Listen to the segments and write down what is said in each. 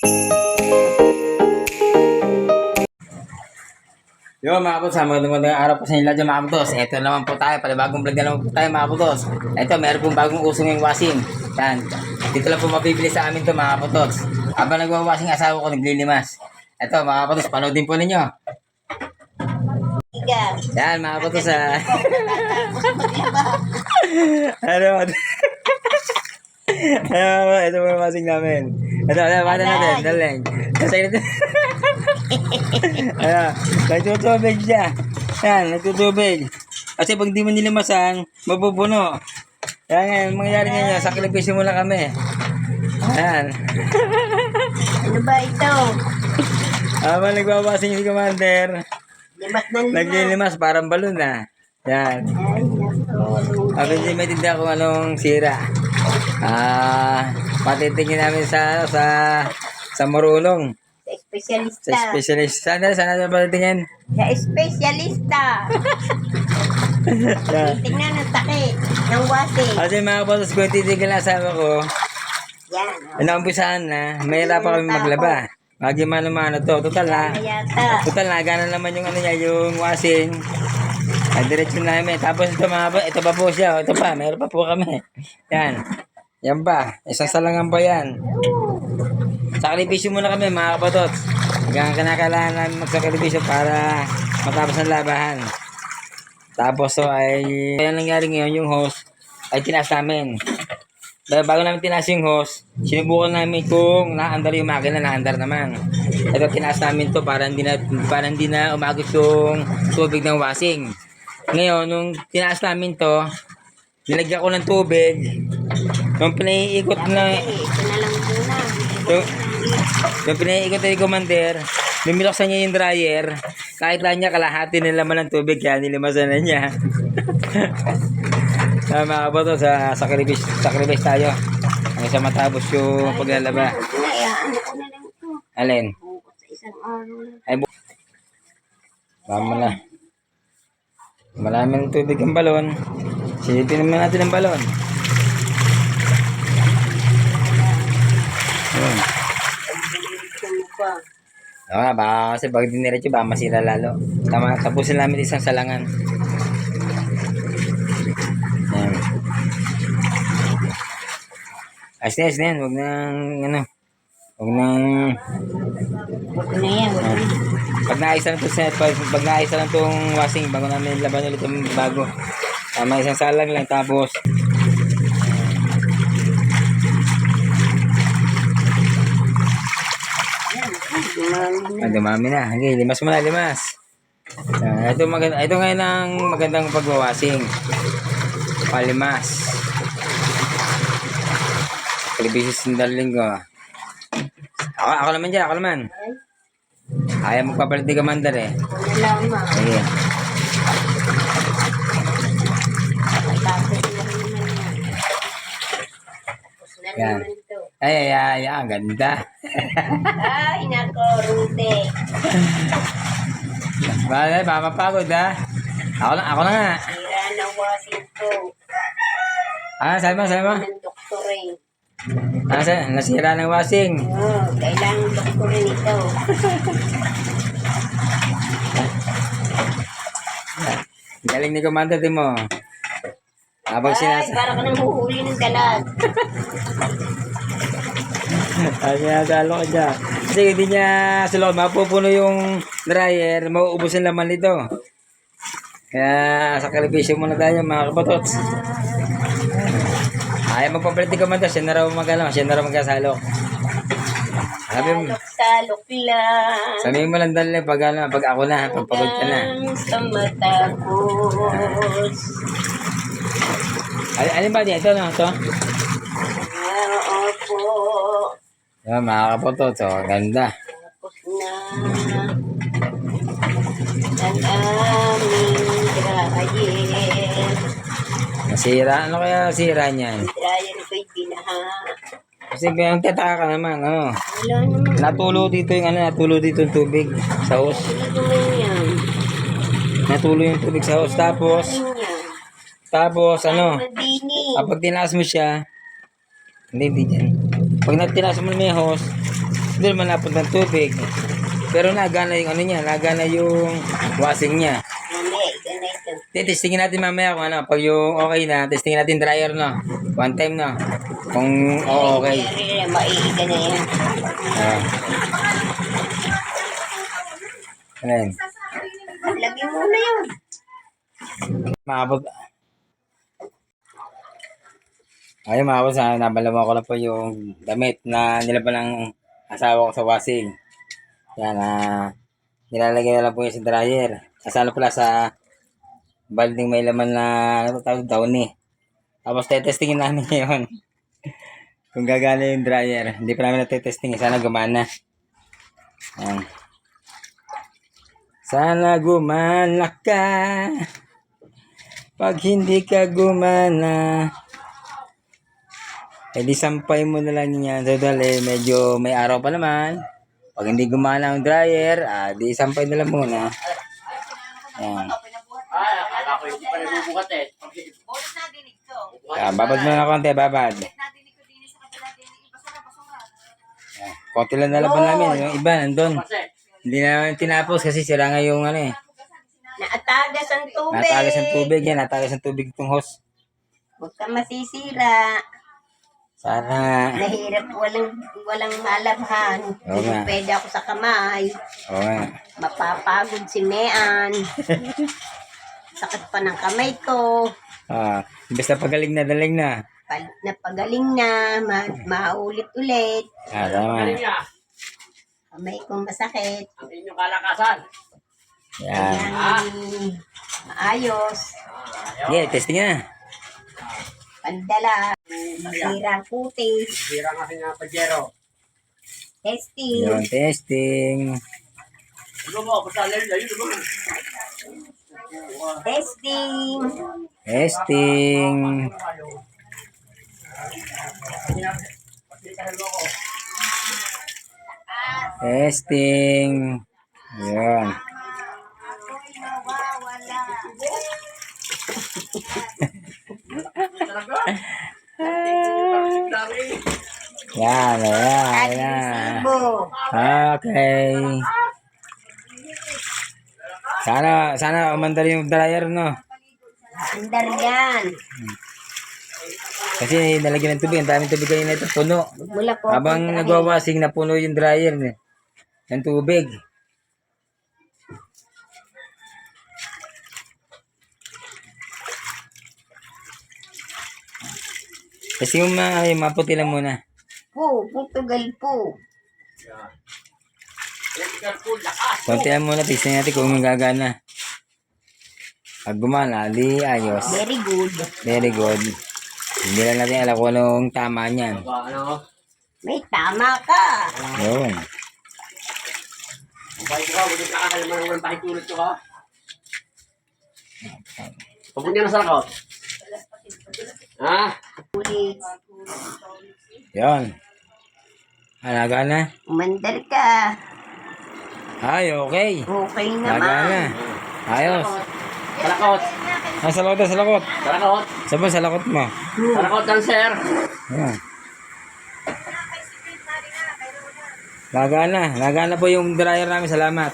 Yo mga kaputos, magandang magandang araw po sa inyo dyan mga kaputos. Ito naman po tayo, panibagong vlog na naman po tayo mga kaputos. Ito, meron pong bagong usong yung washing. Yan. Dito lang po mabibili sa amin to mga kaputos. Habang nagwawashing asawa ko, naglilimas. Ito mga kaputos, panoodin po ninyo. Yan mga kaputos ha. ano? Ano, ito po yung washing namin. Ito, ito, bata natin. Daling. Kasi ito. Ayan, nagtutubig siya. Yan, nagtutubig. Kasi pag di mo nilimasan, mabubuno. Yan nga, ang mangyayari ngayon, sakripisyo mo lang kami. Ayan. Ano ba ito? Habang nagbabasin yung si Commander, Limas na limas. naglilimas parang balon na. Yan. Ay. Sabi hindi maintindihan kung anong sira. Ah, patitingin namin sa sa sa marunong. Sa espesyalista. Sa specialist. Saan na? Saan na patitingin? Sa espesyalista. Tingnan ang sakit ng wasing. Kasi mga boss, kung titigil ang asawa ko, Yan. oh. Inaumpisahan na, mahirap pa kami maglaba. Lagi mano-mano to. Total na. Total na, gana naman yung ano niya, yung washing. Ay, diretso namin. Tapos ito mga ba, ito pa po siya. Ito pa, meron pa po kami. Yan. Yan ba? Isang salangan pa yan. Sakripisyo muna kami mga kapatot. Hanggang kinakailangan namin magsakripisyo para matapos ang labahan. Tapos so ay, kaya nangyari ngayon yung host ay tinaas namin. Dahil bago namin tinaas yung hose, sinubukan namin kung naandar yung makina, naandar naman. Ito tinaas namin to para hindi na, para hindi na umagos yung tubig ng washing. Ngayon, nung tinaas namin to, nilagyan ko ng tubig. Nung pinaiikot na, yung, yung pinaiikot na yung commander, lumiloksan niya yung dryer. Kahit lang niya kalahati ng laman ng tubig, kaya nilimasan na niya. Sa mga kabato, sa sacrifice, sacrifice tayo. Hanggang sa matapos yung paglalaba. Ano. Alin? Ay, bu- Tama na. Maraming tubig ang balon. Silipin naman natin ang balon. Mo pa. Ah, baka kasi pag diniretso, baka masira lalo. Tama, tapusin namin isang salangan. Yan. Ayos na, ayos na yan. Huwag nang, ano, huwag nang, Huwag na yan. Na. pag naayos na ito, pag, pag naayos na itong washing, bago namin laban ulit yung bago. Tama, isang salang lang, tapos, ah, dumami na. Okay, limas mo na, limas. Ah, ito, maganda, ito ngayon ang magandang pagwawashing. Palimas. Kalibisis ng darling ko. Ako, ako naman dyan, ako naman. Ayaw magpapalit ni Commander eh. Lamang. Sige. Na yan. Na. Ay, ay, ay, ang ganda. Ay, nako, Rude. Bakit, baka mapagod ha? Ako lang, ako lang nga. Sira na wasing ko. Ah, sabi mo, sabi mo. Ng doktor eh. Ah, sa, nasira ng washing. Oh, kailangan doktorin ito. Galing ni Commander, di mo. Habang Ay, sinasa... para ka nang huhuli ng dalag. Ay, sinasalo ka dyan. Kasi hindi niya sa loob, mapupuno yung dryer, mauubos ang laman nito. Kaya sa kalipisyo muna tayo mga kapatots. Ayaw magpapalit ni Commander, siya na raw mag-ano, siya na raw magkasalok. Sabi mo, Salok-salok lang. sabi mo lang dali pag, ano, pag ako na, pag pagod ka na. Sa matapos. Al alin ba dito, no? Ito? Ah, opo. Yan, mga kapatots, oh, ganda. Tapos na. Ang aming dryer. Nasira, ano kaya sira niyan? Dryer ko'y binaha. Kasi ang tataka ka naman, ano? Wala naman. Natulo dito yung ano, natulo dito yung tubig sa hose. Naman yan? Natulo yung tubig sa hose. Tapos, yan? tapos ano, kapag tinaas mo siya, hindi, hindi dyan. Pag natinaas mo na yung hose, doon man napunta ng tubig. Pero nagana yung ano niya, nagana yung washing niya. Na ito. Testingin natin mamaya kung ano, pag yung okay na, testingin natin dryer no. One time no. Kung oo, okay. Kaya rin, maiiga na yan. Ah. Ayan. Lagyan mo na yun. Maabot. Ayun, maabot sa nabalaman ko lang po yung damit na nilaban ng asawa ko sa washing. Yan, ah, nilalagay na lang po yun sa dryer. Kasalo pala sa balding may laman na ano tawag downy. Tapos tetestingin namin ngayon. Kung gagana yung dryer. Hindi pa namin natetesting. Sana gumana. Yan. Sana gumana ka. Pag hindi ka gumana, eh di sampay mo na lang yan. So dali, medyo may araw pa naman. Pag hindi gumana ang dryer, ah, di sampay na lang muna. Yan. Ay, akala ko hindi pa nagbubukat eh. Ah, babad mo na konti, babad. Yan. Konti lang nalaban namin. Yung iba, nandun. Kasi, Hindi na namin tinapos kasi sira nga yung ano eh. Naatagas ang tubig. Natagas ang tubig yan. Natagas ang tubig itong hose. Huwag ka masisira. Sana. Nahirap walang walang malabhan. Oo nga. pwede ako sa kamay. Oo nga. Mapapagod si Mean. Sakit pa ng kamay ko. Ah, basta pagaling na, daling na. Pag napagaling na, ma- maulit-ulit. Ah, tama. Kamay kong masakit. Ang inyong kalakasan. Yan. Kailangan maayos. Yeah, testing na. Pandala. Masira ang kutis. Sira nga nga pajero. Testing. Yun, testing. Ano mo, basta lang yun naman. Testing. Testing. Testing. Yun. Yan, ayan, ayan. Okay. Sana, sana umandar yung dryer, no? Andar yan. Kasi nalagyan ng tubig, ang daming tubig kanina ito, puno. Po. Habang nagwawasing, napuno yung dryer niya. Ng tubig. Kasi yung mga, yung maputi lang muna. Po, Portugal po. Konti lang muna, tignan natin kung magagana. Pag gumana, di ayos. Very good. Very good. Hindi lang natin alam kung anong tama niyan. Ano? May tama ka. Yun. Ang bahay ko ka, kakasal naman walang pakitulot ko ka. Papunta na sa lakot. Ha? Ulit. Yun. Alaga na. Umandar ka. Ay, okay. Okay Alaga na. naman. Ayos. Sa lakot. Ah, sa lakot, sa lakot. Sa lakot. Saan ba sa lakot mo? Sa lakot lang, sir. Ayan. Na. Laga na po yung dryer namin. Salamat.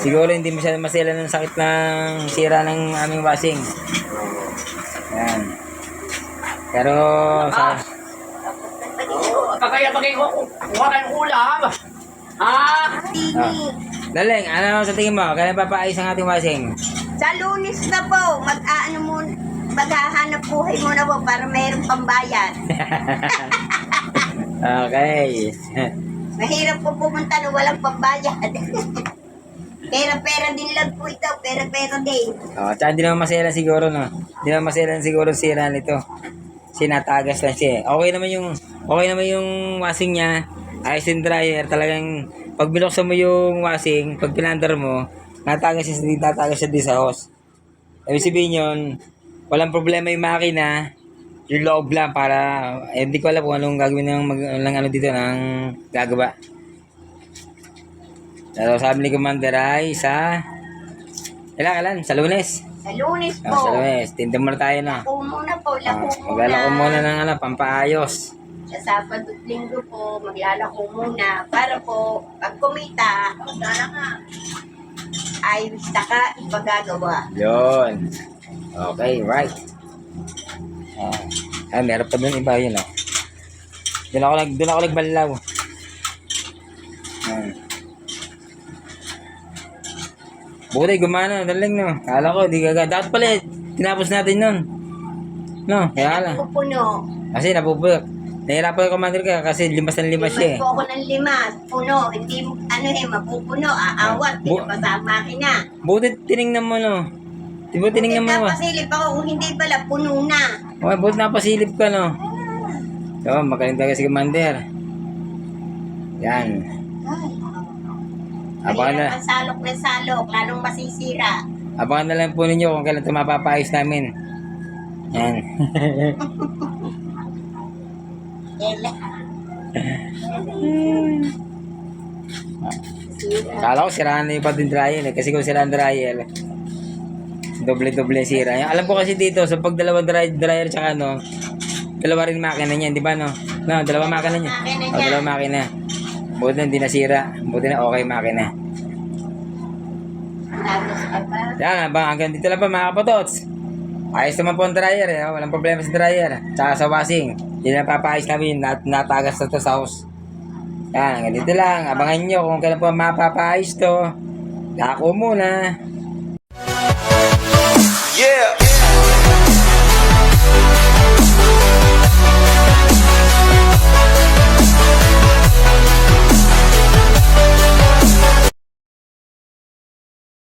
Siguro hindi masyadong masela ng sakit ng sira ng aming washing. Ayan. Pero sa... Oh, Pagkaya pagay ko, kuha ka ng ulam. Ha? Tini. Daling, ano sa tingin mo? Kailan papaayos ang ating washing? Sa lunis na po, mag-aano mo, maghahanap buhay mo na po para mayroong pambayad. okay. Mahirap po pumunta na walang pambayad. Pera-pera din lang po ito, pera-pera din. Oh, tsaka hindi naman masela siguro, no? Hindi naman masela siguro ang sira nito. Sinatagas lang siya. eh. Okay naman yung okay naman yung washing niya. Ayos yung dryer. Talagang pag binuksan mo yung washing, pag pinandar mo, natagas siya, hindi tatagas siya din sa hose. Ibig sabihin yun, walang problema yung makina, yung loob lang para, eh, hindi ko alam kung anong gagawin ng, mag, ng ano dito, ng gagawa. Pero sabi ni Commander ay sa, kailan, kailan? Sa lunes. Sa lunis Ah, sa po, lunes. Tinda muna tayo na. lako muna po, Ah, lako muna. Magala ko muna ng ano, pampaayos. Sa Sa Sabado at Linggo po, maglalako muna para po, pag kumita, ay saka ipagagawa. Yun. Okay, right. Ah, ah meron pa doon iba yun, oh. Doon ako, nag, doon ako nagbalaw. Ah. Buti, gumana, daling, no. Kala ko, di gaga. Dapat pala, tinapos natin nun. No, kaya lang. Pupuno. Kasi napupulok. Nahirapan ako commander ka kasi limas ng limas siya eh. Limas po ako ng limas. Puno. Hindi, ano eh, mapupuno. Aawat. Bu- Hindi pa sa makina. Buti tinignan mo, no. Di ba tinignan mo? ah? Napasilip ako. Kung hindi pala, puno na. Okay, buti napasilip ka, no. So, magaling talaga si commander. Yan. Abangan na. Ang salok na salok. Lalong masisira. Abangan na lang po ninyo kung kailan ito mapapayos namin. Yan. Ela. Kala ko siraan na yung patin dryer eh. Kasi kung siraan dryer, doble-doble sira. Yung, alam ko kasi dito, sa pag dalawa dry, dryer tsaka ano, dalawa rin makina niyan, di ba no? No, dalawa makina niya. O, niya. dalawa makina. Buti na hindi nasira. Buti na okay makina. Yan, ba, hanggang dito lang pa mga kapatots. Ayos naman po ang dryer eh. oh. Walang problema sa dryer. Tsaka sa washing. Hindi na papayos namin. Nat natagas na to sa house. Yan, ganito lang. Abangan nyo kung kailan po mapapaayos to. Dako muna. Yeah!